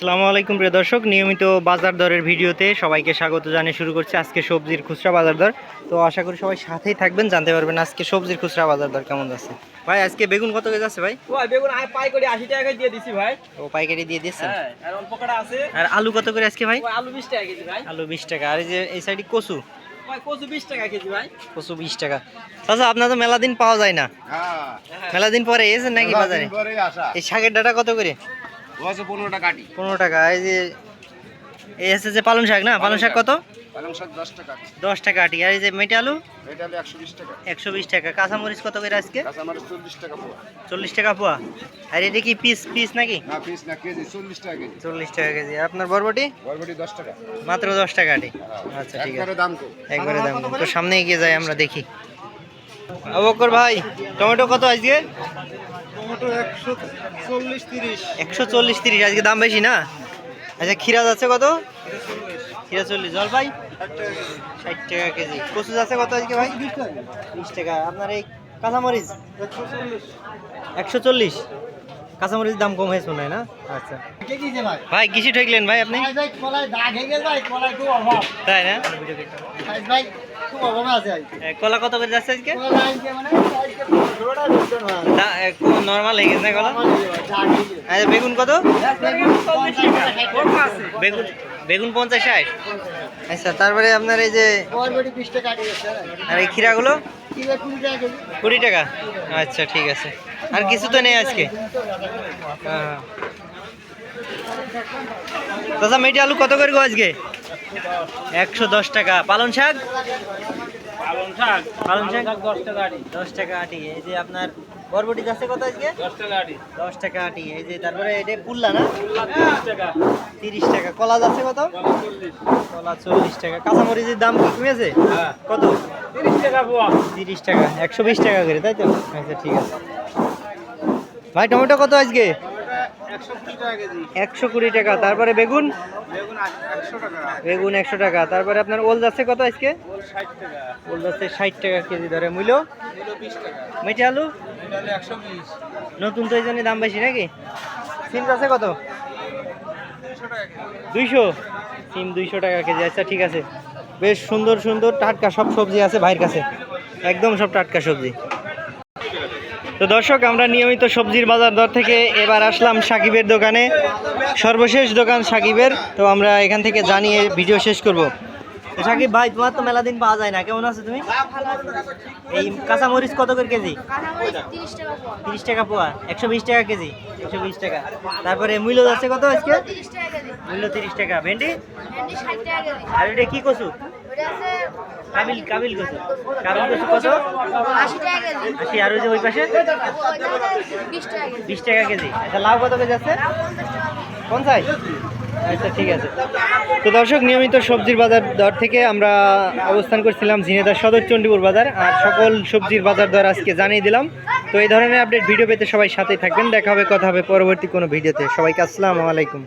আসসালামু আলাইকুম প্রিয় দর্শক নিয়মিত বাজার দরের ভিডিওতে সবাইকে স্বাগত জানিয়ে শুরু করছি আজকে সবজির খুচরা বাজার দর। তো আশা করি সবাই সাথেই থাকবেন জানতে পারবেন আজকে সবজির খুচরা বাজার দর কেমন যাচ্ছে। ভাই আজকে বেগুন কত কেজি আছে ভাই? ভাই বেগুন আমি পাই করে আশি টাকা দিয়ে দিছি ভাই। ও পাইকারি দিয়ে দিচ্ছেন হ্যাঁ আর অল্প কটা আছে। আর আলু কত করে আজকে ভাই? ওই আলু বিশ টাকা কেজি ভাই। আলু বিশ টাকা আর এই যে এই সাইডে কচু? ভাই কচু বিশ টাকা কেজি ভাই। কচু বিশ টাকা। আচ্ছা আপনার তো মেলা দিন পাওয়া যায় না। হ্যাঁ। মেলা দিন পরে এসেছেন নাকি বাজারে? এই শাকের ডাটা কত করে? ও আছে পনেরো টাকা এই যে এই আছে যে পালং শাক না? পালং শাক কত? পালং শাক দশ টাকা। দশ টাকা আটি। আর এই যে মেটে আলু? হলো একশো বিশ টাকা। একশো বিশ টাকা। কাঁচামরিচ কত করে আজকে? কাঁচামারিচ চল্লিশ টাকা পোয়া। চল্লিশ টাকা পোয়া। আর এটা কি পিস পিস নাকি? না পিস না কেজি চল্লিশ টাকা কেজি। চল্লিশ টাকা কেজি। আপনার বরবটি? বরবটি দশ টাকা। মাত্র দশ টাকা আটি। আচ্ছা ঠিক আছে। দাম একবারে দাম তো সামনে এগিয়ে যাই আমরা দেখি। অবকর ভাই টমেটো কত আজকে? একশো চল্লিশ তিরিশ। আজকে দাম বেশি না? আচ্ছা ক্ষীরা আছে কত? ক্ষীরা চল্লিশ জলপাই? ষাট টাকা কেজি। কচু আছে কত আজকে ভাই? বিশ টাকা। আপনার এই কাঁচামরিচ? একশো চল্লিশ? কাঁচামরিচ দাম কম হয়েছে মনে না? আচ্ছা। ভাই? কিসি ঠেকলেন ভাই আপনি? তাই না? কলা কত করে যাচ্ছে আজকে? নর্মাল হয়ে গেছে না কলা? আচ্ছা বেগুন কত? বেগুন বেগুন পঞ্চাশ ষাট। আচ্ছা তারপরে আপনার এই যে আর এই ক্ষীরাগুলো? কুড়ি টাকা। আচ্ছা ঠিক আছে। আর কিছু তো নেই আজকে। হ্যাঁ। দাদা মেটি আলু কত করে গো আজকে? একশো দশ টাকা। পালন শাক? পালং শাক। পালং শাক? দশ টাকা আটি। দশ টাকা আটি। এই যে আপনার বরবটি যাচ্ছে কত আজকে? দশ টাকা আটি। দশ টাকা আটি। এই যে তারপরে এটা পুল্লা না? তিরিশ টাকা। কলা যাচ্ছে কত? কলা চল্লিশ। টাকা। কাঁচামরিচের দাম কি কমেছে? হ্যাঁ। কত? তিরিশ টাকা তিরিশ টাকা। একশো বিশ টাকা করে তাই তো? আচ্ছা ঠিক আছে। ভাই, টমেটো কত আজকে? একশো কুড়ি টাকা। তারপরে বেগুন? বেগুন একশো টাকা। তারপরে আপনার ওল যাচ্ছে কত আজকে? ওল যাচ্ছে ষাট টাকা কেজি ধরে। মূল্য? মেটে আলু? নতুন তো এই দাম বেশি নাকি? সিম যাচ্ছে কত? দুইশো? সিম দুইশো টাকা কেজি। আচ্ছা ঠিক আছে। বেশ সুন্দর সুন্দর টাটকা সব সবজি আছে ভাইয়ের কাছে। একদম সব টাটকা সবজি। তো দর্শক আমরা নিয়মিত সবজির বাজার দর থেকে এবার আসলাম সাকিবের দোকানে। সর্বশেষ দোকান সাকিবের। তো আমরা এখান থেকে জানিয়ে ভিডিও শেষ করব। সাকিব ভাই তোমার তো মেলা দিন পাওয়া যায় না। কেমন আছো তুমি? এই কাঁচামরিচ কত করে কেজি? তিরিশ টাকা পোয়া। একশো বিশ টাকা কেজি একশো বিশ টাকা। তারপরে মূল্য যাচ্ছে কত আজকে? মূল্য তিরিশ টাকা। ভেন্ডি? আর এটা কি কচু? কাবিল কাবিল কচু কাবিল কচু কত আশি টাকা কেজি। আশি আর ওই যে ওই পাশে? বিশ টাকা কেজি। বিশ টাকা কেজি। আচ্ছা লাউ কত কেজি আছে? পঞ্চাশ আচ্ছা ঠিক আছে। তো দর্শক নিয়মিত সবজির বাজার দর থেকে আমরা অবস্থান করছিলাম ঝিনেদার সদর চণ্ডীপুর বাজার আর সকল সবজির বাজার দর আজকে জানিয়ে দিলাম। তো এই ধরনের আপডেট ভিডিও পেতে সবাই সাথেই থাকবেন। দেখা হবে কথা হবে পরবর্তী কোনো ভিডিওতে। সবাইকে আসসালামু আলাইকুম।